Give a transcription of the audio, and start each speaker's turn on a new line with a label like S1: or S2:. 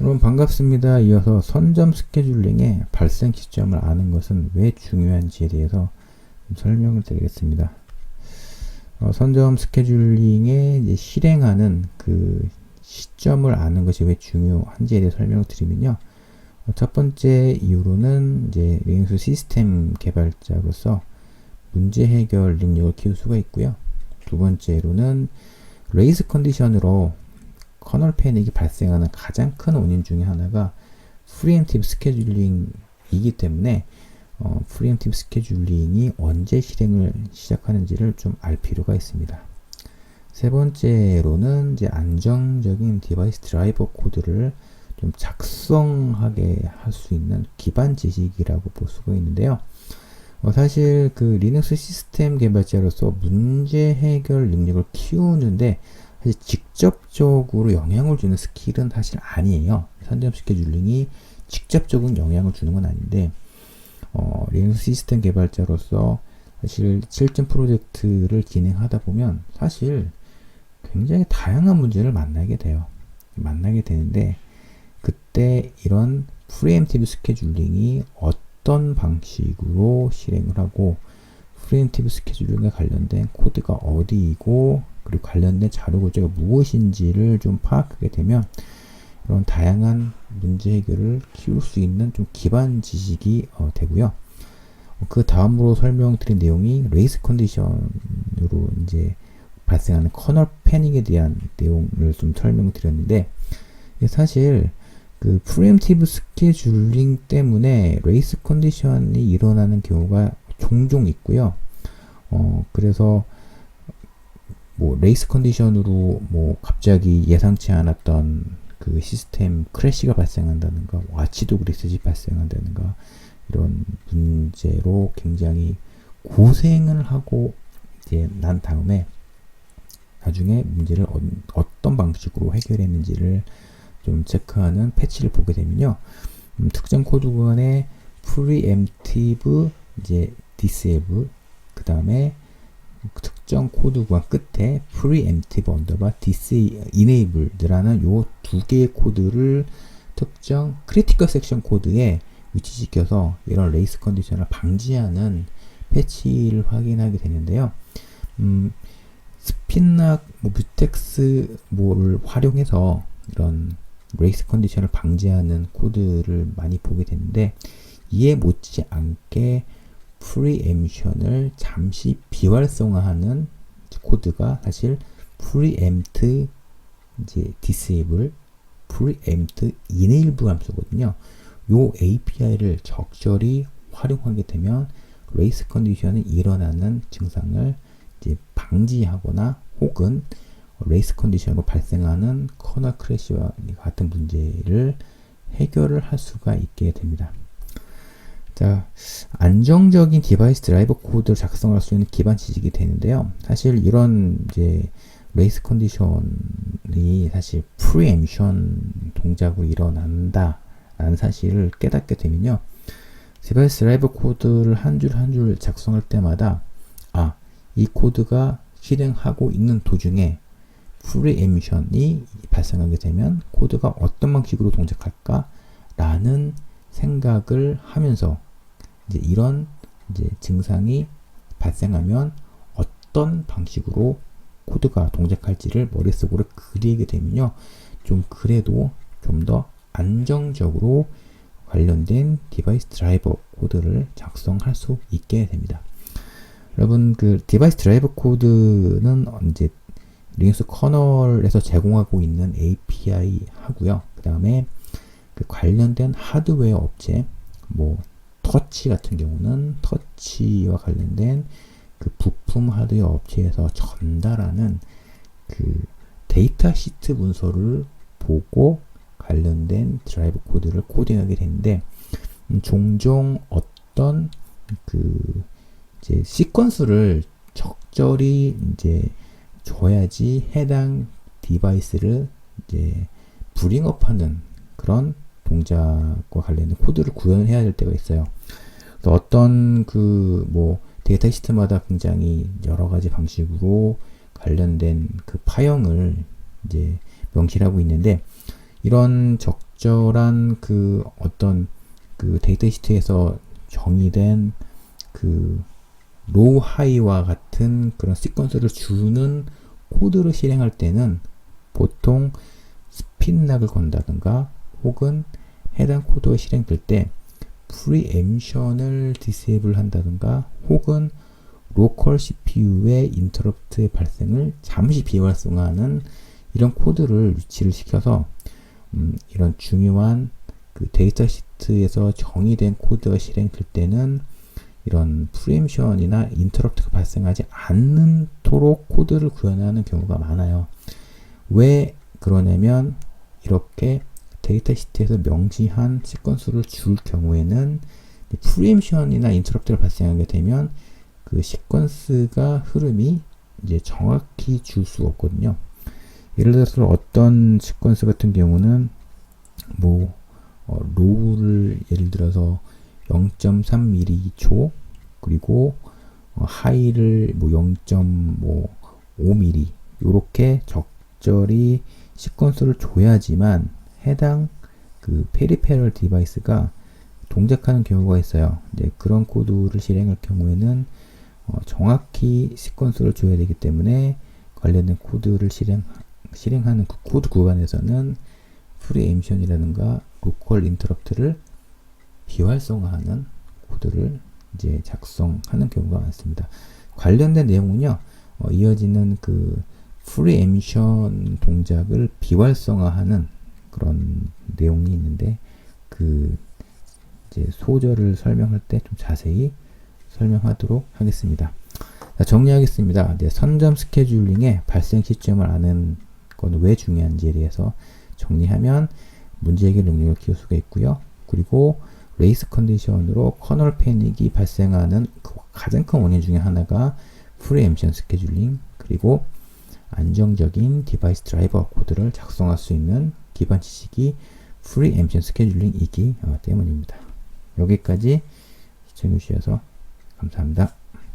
S1: 여러분 반갑습니다. 이어서 선점 스케줄링의 발생 시점을 아는 것은 왜 중요한지에 대해서 좀 설명을 드리겠습니다. 어, 선점 스케줄링에 실행하는 그 시점을 아는 것이 왜 중요한지에 대해 설명을 드리면요. 어, 첫 번째 이유로는 이제 리눅스 시스템 개발자로서 문제 해결 능력을 키울 수가 있고요. 두 번째로는 레이스 컨디션으로 커널 패닉이 발생하는 가장 큰 원인 중에 하나가 프리엠티브 스케줄링이기 때문에 어, 프리엠티브 스케줄링이 언제 실행을 시작하는지를 좀 알 필요가 있습니다. 세 번째로는 이제 안정적인 디바이스 드라이버 코드를 좀 작성하게 할 수 있는 기반 지식이라고 볼 수가 있는데요. 어, 사실 그 리눅스 시스템 개발자로서 문제 해결 능력을 키우는데 사실 직접적으로 영향을 주는 스킬은 사실 아니에요. 선점 스케줄링이 직접적인 영향을 주는 건 아닌데 어, 리눅스 시스템 개발자로서 사실 실전 프로젝트를 진행하다 보면 사실 굉장히 다양한 문제를 만나게 돼요. 만나게 되는데 그때 이런 프리엠티브 스케줄링이 어떤 방식으로 실행을 하고 프리엠티브 스케줄링에 관련된 코드가 어디이고 그리고 관련된 자료 구조가 무엇인지를 좀 파악하게 되면 이런 다양한 문제 해결을 키울 수 있는 좀 기반 지식이 어, 되고요. 그 다음으로 설명드린 내용이 레이스 컨디션으로 이제 발생하는 커널 패닉에 대한 내용을 좀 설명드렸는데 사실 그 프리엠티브 스케줄링 때문에 레이스 컨디션이 일어나는 경우가 종종 있고요. 어, 그래서 뭐 레이스 컨디션으로 뭐 갑자기 예상치 않았던 그 시스템 크래시가 발생한다든가 와치독 리셋이 발생한다든가 이런 문제로 굉장히 고생을 하고 이제 난 다음에 나중에 문제를 어, 떤 방식으로 해결했는지를 좀 체크하는 패치를 보게 되면요. 음, 특정 코드 구간에 preemptive 이제 disable 그 다음에 특정 코드 구간 끝에 preemptive underbar disenabled라는 요 두 개의 코드를 특정 크리티컬 섹션 코드에 위치시켜서 이런 레이스 컨디션을 방지하는 패치를 확인하게 되는데요. 음, 스핀락, 뭐 뮤텍스 뭐를 활용해서 이런 레이스 컨디션을 방지하는 코드를 많이 보게 되는데 이에 못지않게 프리엠션을 잠시 비활성화하는 코드가 사실 preempt 이제 disable, preempt 함수거든요. 요 API를 적절히 활용하게 되면 레이스 컨디션이 일어나는 증상을 이제 방지하거나 혹은 레이스 컨디션으로 발생하는 커널 크래시와 같은 문제를 해결을 할 수가 있게 됩니다. 자, 안정적인 디바이스 드라이버 코드를 작성할 수 있는 기반 지식이 되는데요. 사실 이런 이제 레이스 컨디션이 사실 프리엠션 동작으로 일어난다 라는 사실을 깨닫게 되면요. 디바이스 드라이버 코드를 한 줄 한 줄 작성할 때마다 아, 이 코드가 실행하고 있는 도중에 프리엠션이 발생하게 되면 코드가 어떤 방식으로 동작할까 라는 생각을 하면서 이제 이런 이제 증상이 발생하면 어떤 방식으로 코드가 동작할지를 머릿속으로 그리게 되면요. 좀 그래도 좀 더 안정적으로 관련된 디바이스 드라이버 코드를 작성할 수 있게 됩니다. 여러분 그 디바이스 드라이버 코드는 이제 리눅스 커널에서 제공하고 있는 API 하고요. 그 다음에 그 관련된 하드웨어 업체, 뭐 터치 같은 경우는 터치와 관련된 그 부품 하드웨어 업체에서 전달하는 그 데이터 시트 문서를 보고 관련된 드라이브 코드를 코딩하게 되는데 음, 종종 어떤 그 이제 시퀀스를 적절히 이제 줘야지 해당 디바이스를 이제 브링업하는 그런 동작과 관련된 코드를 구현해야 될 때가 있어요. 어떤 그 뭐 데이터 시스템마다 굉장히 여러 가지 방식으로 관련된 그 파형을 이제 명시하고 있는데 이런 적 적절한 그 어떤 그 데이터 시트에서 정의된 그 로우 하이와 같은 그런 시퀀스를 주는 코드를 실행할 때는 보통 스핀락을 건다든가 혹은 해당 코드가 실행될 때 프리엠션을 디세이블 한다든가 혹은 로컬 CPU의 인터럽트의 발생을 잠시 비활성화하는 이런 코드를 위치를 시켜서 음, 이런 중요한 그 데이터 시트에서 정의된 코드가 실행될 때는 이런 프리엠션이나 인터럽트가 발생하지 않는도록 코드를 구현하는 경우가 많아요. 왜 그러냐면 이렇게 데이터 시트에서 명시한 시퀀스를 줄 경우에는 프리엠션이나 인터럽트가 발생하게 되면 그 시퀀스가 흐름이 이제 정확히 줄 수가 없거든요. 예를 들어서 어떤 시퀀스 같은 경우는 뭐 어, 로우를 예를 들어서 0.3mm 그리고 어, 하이를 뭐 0.5mm 이렇게 적절히 시퀀스를 줘야지만 해당 그 페리페럴 디바이스가 동작하는 경우가 있어요. 이제 그런 코드를 실행할 경우에는 어, 정확히 시퀀스를 줘야 되기 때문에 관련된 코드를 실행 실행하는 그 코드 구간에서는 프리엠션이라든가 로컬 인터럽트를 비활성화하는 코드를 이제 작성하는 경우가 많습니다. 관련된 내용은요, 어, 이어지는 그 프리엠션 동작을 비활성화하는 그런 내용이 있는데 그 이제 소절을 설명할 때 좀 자세히 설명하도록 하겠습니다. 자, 정리하겠습니다. 네, 선점 스케줄링의 발생 시점을 아는 건 왜 중요한지에 대해서 정리하면 문제 해결 능력을 키울 수가 있고요. 그리고 레이스 컨디션으로 커널 패닉이 발생하는 그 가장 큰 원인 중에 하나가 프리엠션 스케줄링 그리고 안정적인 디바이스 드라이버 코드를 작성할 수 있는 기반 지식이 프리 엠션 스케줄링이기 어, 때문입니다. 여기까지 시청해 주셔서 감사합니다.